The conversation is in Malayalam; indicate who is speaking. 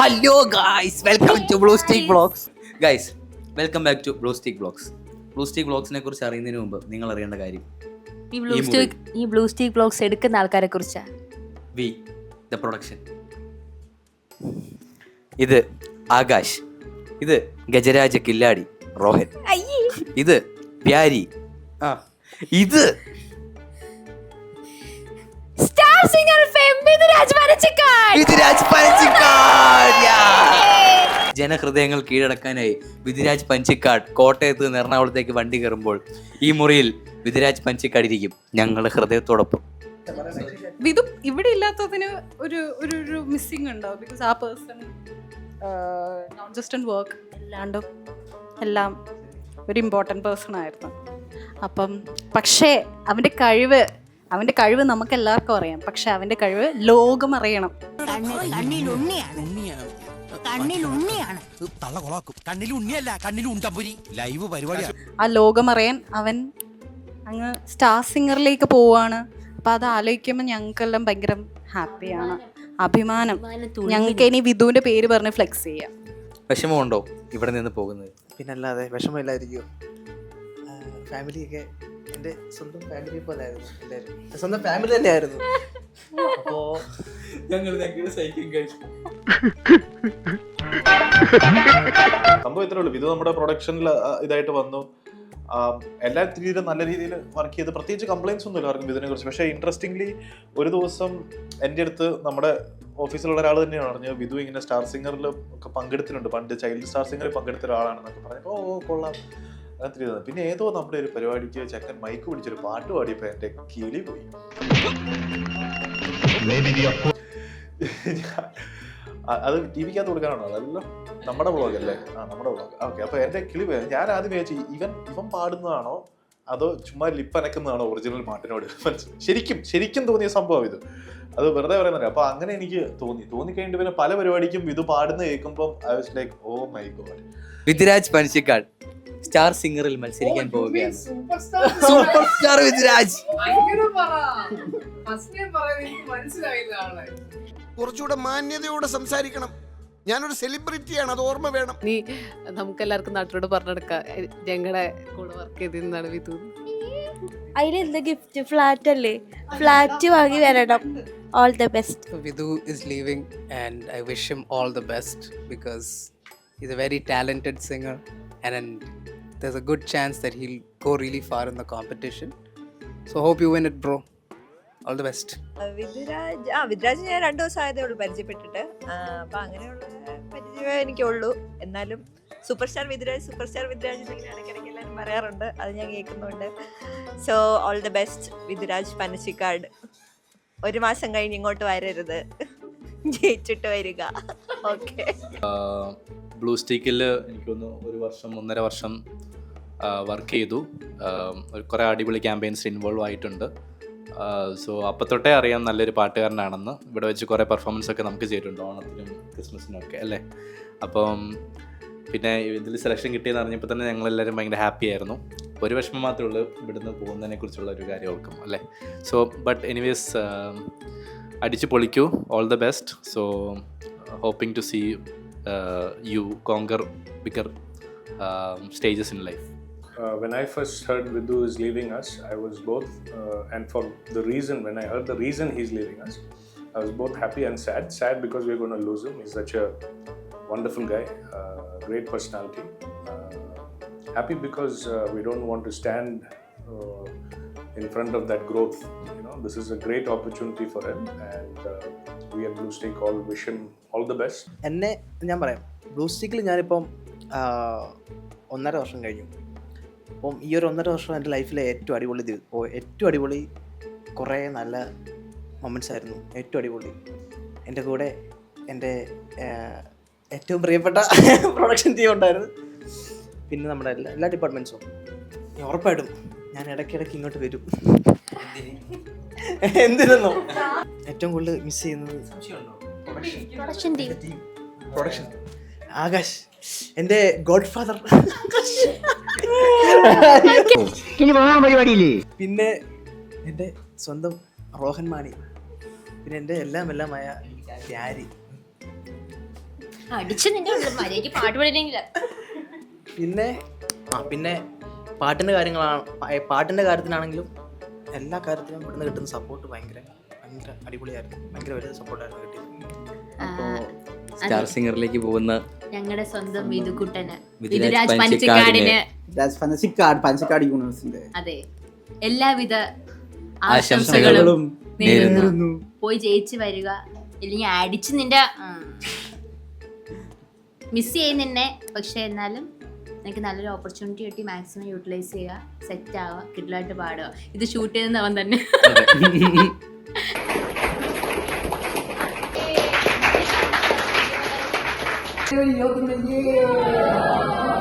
Speaker 1: Hello guys welcome to blue stick blogs guys welcome back to blue stick blogs blue stick ബ്ലോഗ്സിനെ കുറിച്ച് അറിയുന്നതിന് മുമ്പ് നിങ്ങൾ അറിയേണ്ട കാര്യം.
Speaker 2: ഈ ബ്ലൂ
Speaker 1: ഈ
Speaker 2: സ്റ്റീക്ക് ഈ ബ്ലൂ സ്റ്റീക്ക് ബ്ലോഗ്സ് എടുക്കുന്ന ആൾക്കാരെ കുറിച്ചാ?
Speaker 1: വി ദ പ്രൊഡക്ഷൻ ഇത് ആകാശ്. ഇത് ഗജരാജ കില്ലാടി റോഹൻ. ഇത് പ്യാരി. ആ ഇത്
Speaker 2: സ്റ്റാർ സിംഗർ
Speaker 1: വിധിരാജ് പനച്ചിക്കാട്. ജനഹൃദയങ്ങൾ കീഴടക്കാനായി വിധിരാജ് പഞ്ചിക്കാട് കോട്ടയത്ത് നിന്ന് എറണാകുളത്തേക്ക് വണ്ടി കയറുമ്പോൾ ഈ മുറിയിൽ വിധിരാജ് പഞ്ചിക്കാട് ഇരിക്കും. ഞങ്ങളുടെ ഹൃദയത്തോടൊപ്പം.
Speaker 3: വിധു ഇവിടെ ഇല്ലാത്തതിന് ഒരു ഒരു ഒരു മിസ്സിംഗ് ഉണ്ടാവും because a person not just in work അല്ലാണ്ടും എല്ലാം ഒരു ഇമ്പോർട്ടന്റ് പേഴ്സൺ ആയിരുന്നു. അപ്പം പക്ഷേ അവന്റെ കഴിവ് അവന്റെ കഴിവ് നമുക്ക് എല്ലാവർക്കും അറിയാം. പക്ഷെ അവന്റെ കഴിവ് ലോകം അറിയണം.
Speaker 4: കണ്ണിൽ ഉണ്ണിയാണ് കണ്ണിൽ ഉണ്ണിയാണ്
Speaker 5: തള്ള കൊളാക്കും. കണ്ണിൽ ഉണ്ണിയല്ല കണ്ണിൽ ഉണ്ടമ്പുരി. ലൈവ് പരിപാടിയാണ്
Speaker 3: ആ ലോകം അറിയാൻ അവൻ അങ്ങ് സ്റ്റാർ സിംഗറിലേക്ക് പോവാണ്. അപ്പൊ അത് ആലോചിക്കുമ്പോൾ ഞങ്ങൾക്കെല്ലാം ഭയങ്കര ഹാപ്പിയാണ്. അഭിമാനം. ഞങ്ങൾക്ക് ഇനി വിധുവിന്റെ പേര് പറഞ്ഞ് ഫ്ലെക്സ് ചെയ്യാം.
Speaker 1: വിഷമമുണ്ടോ ഇവിടെ നിന്ന് പോകുന്നത്?
Speaker 6: പിന്നല്ലാതെ വിഷമമില്ലായിരിക്കും ഫാമിലിയൊക്കെ എന്റെ സ്വന്തം ഫാമിലി പോലെ ആയിരുന്നു എല്ലാവരും എന്റെ സ്വന്തം ഫാമിലി തന്നെയായിരുന്നു. അപ്പോ
Speaker 1: ഞങ്ങൾ ഞങ്ങളുടെ സൈക്കിൾ കഴിച്ചു.
Speaker 7: സംഭവം ഇത്രേ ഉള്ളൂ. ഇത് നമ്മുടെ പ്രൊഡക്ഷനിൽ ഇതായിട്ട് വന്നു. എല്ലാം രീതിയിലും നല്ല രീതിയിൽ വർക്ക് ചെയ്ത് പ്രത്യേകിച്ച് കംപ്ലൈൻസ് ഒന്നും ഇല്ല ഇതിനെ കുറിച്ച് പക്ഷേ ഇൻട്രസ്റ്റിംഗ്ലി ഒരു ദിവസം എന്റെ അടുത്ത് നമ്മുടെ ഓഫീസിലുള്ള ഒരാൾ തന്നെയാണ് പറഞ്ഞത്. വിധു ഇങ്ങനെ സ്റ്റാർ സിംഗറിൽ ഒക്കെ പങ്കെടുത്തിട്ടുണ്ട്. പണ്ട് ചൈൽഡ് സ്റ്റാർ സിംഗറിൽ പങ്കെടുത്ത ഒരാളാണെന്നൊക്കെ പറഞ്ഞപ്പോൾ ഓ, കൊള്ളാം. അങ്ങനത്തെ പിന്നെ ഏതോ നമ്മുടെ ഒരു പരിപാടിക്ക് ചെക്കൻ മൈക്ക് പിടിച്ചൊരു പാട്ട് പാടിയപ്പോൾ എന്റെ കിളി പോയി. അത് ടി വിക്കകത്ത് കൊടുക്കാനാണോ? അതല്ലോ നമ്മുടെ ബ്ലോഗ് അല്ലേ? ആ നമ്മുടെ ബ്ലോഗ് ഓക്കെ അപ്പൊ എന്റെ കിളി പോയി. ഞാൻ ആദ്യം വിചാരിച്ചു ഇവൻ ഇവൻ പാടുന്നതാണോ? അതോ ചുമ്മാ ലിപ്പ് അനക്കുന്നതാണ് ഒറിജിനൽ പാട്ടിനോട് മനസ്സി- ശരിക്കും ശരിക്കും തോന്നിയ സംഭവം ഇത്. അത് വെറുതെ പറയുന്നില്ല അപ്പൊ അങ്ങനെ എനിക്ക് തോന്നി. തോന്നി കഴിഞ്ഞിട്ട് പിന്നെ പല പരിപാടിക്കും ഇത് പാടുന്ന കേൾക്കുമ്പോൾ I was like oh my god
Speaker 1: Vidhiraj Panachikkad star സിംഗറിൽ മത്സരിക്കാൻ പോവുകയാണ്. സൂപ്പർ സ്റ്റാർ വിധിരാജ്
Speaker 5: കുറച്ചുകൂടെ മാന്യതയോടെ സംസാരിക്കണം. ഞാനൊരു സെലിബ്രിറ്റിയാണ് അത് ഓർമ്മ വേണം
Speaker 8: നീ നമുക്ക് എല്ലാവർക്കും നാട്ടിലോട് പറഞ്ഞെടുക്കാം ഞങ്ങളുടെ കൂടെ വർക്ക് ചെയ്തിരുന്നാണ് വിധു
Speaker 9: അതിലെന്താ ഗിഫ്റ്റ് ഫ്ലാറ്റ് അല്ലേ ഫ്ലാറ്റ് വാങ്ങി വരണം all the best
Speaker 10: So Vidhu is leaving, and I wish him all the best because he's a very talented singer, and, and there's a good chance that he'll go really far in the competition. So hope you win it, bro. All the best.
Speaker 9: Vidhuraj ആ വിധുരാജ് ഞാൻ രണ്ടു ദിവസം ആയതേ ഉള്ളൂ പരിചയപ്പെട്ടിട്ട് അപ്പൊ അങ്ങനെയുള്ള പരിചയമേ എനിക്കുള്ളൂ. എന്നാലും super star Vidhuraj super star Vidhuraj എന്നിങ്ങനെ ഇടയ്ക്കിടയ്ക്ക് എല്ലാവരും പറയാറുണ്ട്. അത് ഞാൻ കേൾക്കുന്നുണ്ട്. So all the best Vidhuraj Panachikkad. ഒരു മാസം കഴിഞ്ഞ് ഇങ്ങോട്ട് വരരുത്. ജയിച്ചിട്ട് വരിക. ഓക്കെ
Speaker 11: ബ്ലൂ സ്റ്റീക്കിൽ എനിക്കൊന്ന് ഒരു വർഷം ഒന്നര വർഷം വർക്ക് ചെയ്തു. കുറേ അടിപൊളി ക്യാമ്പയിൻസ് ഇൻവോൾവ് ആയിട്ടുണ്ട്. സോ അപ്പം തൊട്ടേ അറിയാം നല്ലൊരു പാട്ടുകാരനാണെന്ന് ഇവിടെ വെച്ച് കുറേ പെർഫോമൻസ് ഒക്കെ നമുക്ക് ചെയ്തിട്ടുണ്ട് ഓണത്തിനും ക്രിസ്മസിനും ഒക്കെ അല്ലേ? അപ്പം പിന്നെ ഇതിൽ സെലക്ഷൻ കിട്ടിയെന്ന് അറിഞ്ഞപ്പോൾ തന്നെ ഞങ്ങളെല്ലാവരും ഭയങ്കര ഹാപ്പി ആയിരുന്നു. ഒരു വിഷമം മാത്രമേ ഉള്ളൂ ഇവിടുന്ന് പോകുന്നതിനെ കുറിച്ചുള്ള ഒരു കാര്യം ഓർക്കും അല്ലേ? സോ ബട്ട് എനിവേസ് അടിച്ചു പൊളിക്കൂ. All the best so hoping to see you conquer bigger stages in life.
Speaker 12: Uh, when I first heard Vidhu is leaving us, I was both, uh, and for the reason, when I heard the reason he's leaving us, I was both happy and sad. Sad because we're going to lose him. He's such a wonderful guy, uh, great personality. Uh, happy because uh, we don't want to stand uh, in front of that growth. You know, this is a great opportunity for him, and uh, we at Blue Stake all wish him all the best.
Speaker 6: എന്നെ ഞാൻ പറയാം ബ്ലൂ സ്റ്റിക്കിൽ ഞാനിപ്പം ആ, ഒന്നര വർഷം കഴിഞ്ഞു അപ്പം ഈ ഒരു ഒന്നര വർഷം എന്റെ ലൈഫിലെ ഏറ്റവും അടിപൊളി ഏറ്റവും അടിപൊളി കുറേ നല്ല മൊമെന്റ്സ് ആയിരുന്നു. ഏറ്റവും അടിപൊളി. എന്റെ കൂടെ എന്റെ ഏറ്റവും പ്രിയപ്പെട്ട പ്രൊഡക്ഷൻ ടീം ഉണ്ടായിരുന്നു. പിന്നെ നമ്മുടെ എല്ലാ എല്ലാ ഡിപ്പാർട്ട്മെന്റ്സും ഉറപ്പായിട്ടും ഞാൻ ഇടയ്ക്കിടയ്ക്ക് ഇങ്ങോട്ട് വരും. എന്തിനെന്നോ? ഏറ്റവും കൂടുതൽ മിസ് ചെയ്യുന്നത്
Speaker 9: പ്രൊഡക്ഷൻ ടീം
Speaker 6: പ്രൊഡക്ഷൻ ആകാശ്. എന്റെ ഗോഡ് ഫാദർ പിന്നെ എന്റെ സ്വന്തം റോഹൻ മാണി പിന്നെ എന്റെ എല്ലാം എല്ലാമായ പ്യാരി
Speaker 2: അടിച്ചു നിന്റെ പാട്ട്
Speaker 6: പിന്നെ ആ പിന്നെ പാട്ടിന്റെ കാര്യങ്ങളാണ് പാട്ടിന്റെ പാട്ടിന്റെ കാര്യത്തിനാണെങ്കിലും എല്ലാ കാര്യത്തിലും ഇവിടുന്ന് കിട്ടുന്ന സപ്പോർട്ട് ഭയങ്കര ഭയങ്കര അടിപൊളിയായിരുന്നു. ഭയങ്കര വലിയ സപ്പോർട്ടായിരുന്നു കിട്ടിയത്.
Speaker 1: സ്റ്റാർ സിംഗറിലേക്ക് പോകുന്ന
Speaker 2: ഞങ്ങളുടെ സ്വന്തം വിധുക്കുട്ടന്
Speaker 1: വിധുരാജ്
Speaker 2: വിധുരാജ്
Speaker 13: പനച്ചിക്കാട് പനച്ചിക്കാട് യൂണിവേഴ്സിന്റെ
Speaker 2: അതെ. എല്ലാവിധ
Speaker 1: ആശംസകളും
Speaker 13: നേരുന്നു.
Speaker 2: പോയി ജയിച്ചു വരിക. ഇല്ലെങ്കിൽ അടിച്ച് നിന്റെ മിസ് ചെയ്യും നിന്നെ. പക്ഷെ എന്നാലും നിനക്ക് നല്ലൊരു ഓപ്പർച്യൂണിറ്റി കിട്ടി. മാക്സിമം യൂട്ടിലൈസ് ചെയ്യുക. സെറ്റ് ആവുക. കിഡിലായിട്ട് പാടുക. ഇത് ഷൂട്ട് ചെയ്യുന്ന അവൻ തന്നെ.